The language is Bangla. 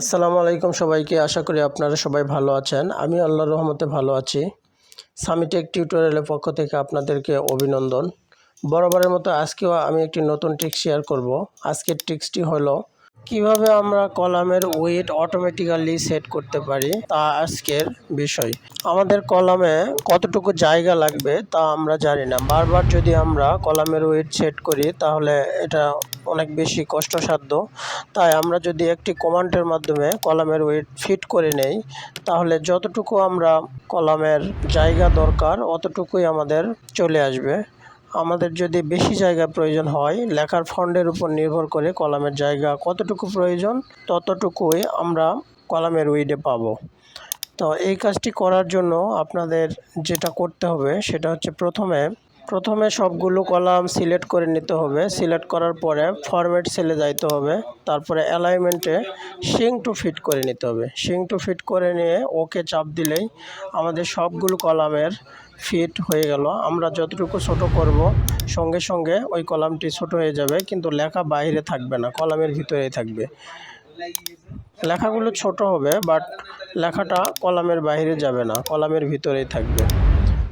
আসসালামু আলাইকুম সবাইকে। আশা করি আপনারা সবাই ভালো আছেন। আমি আল্লাহ রহমতে ভালো আছি। সামিটেক টিউটোরিয়ালের পক্ষ থেকে আপনাদেরকে অভিনন্দন। বরাবরের মতো আজকেও আমি একটি নতুন ট্রিক্স শেয়ার করব। আজকের ট্রিক্সটি হলো কীভাবে আমরা কলামের ওয়েট অটোমেটিক্যালি সেট করতে পারি তা আজকের বিষয়। আমাদের কলামে কতটুকু জায়গা লাগবে তা আমরা জানি না। বারবার যদি আমরা কলামের ওয়েট সেট করি, তাহলে এটা অনেক বেশি কষ্টসাধ্য। তাই আমরা যদি একটি কমান্ডের মাধ্যমে কলামের ওয়েট ফিট করে নেই, তাহলে যতটুকু আমরা কলামের জায়গা দরকার, অতটুকুই আমাদের চলে আসবে। আমাদের যদি বেশি জায়গা প্রয়োজন হয়, লেখার ফন্ডের উপর নির্ভর করে কলামের জায়গা কতটুকু প্রয়োজন, ততটুকুই আমরা কলামের উইডে পাব। তো এই কাজটি করার জন্য আপনাদের যেটা করতে হবে, সেটা হচ্ছে প্রথমে প্রথমে সবগুলো কলাম সিলেক্ট করে নিতে হবে। সিলেক্ট করার পরে ফরম্যাট সেলে যাইতে হবে। তারপরে অ্যালাইনমেন্টে শিং টু ফিট করে নিতে হবে। শিং টু ফিট করে নিয়ে ওকে চাপ দিলেই আমাদের সবগুলো কলামের ফিট হয়ে গেল। আমরা যতটুকু ছোট করব, সঙ্গে সঙ্গে ওই কলামটি ছোট হয়ে যাবে। কিন্তু লেখা বাইরে থাকবে না, কলামের ভিতরেই থাকবে। লেখাগুলো ছোট হবে বাট লেখাটা কলামের বাইরে যাবে না, কলামের ভিতরেই থাকবে।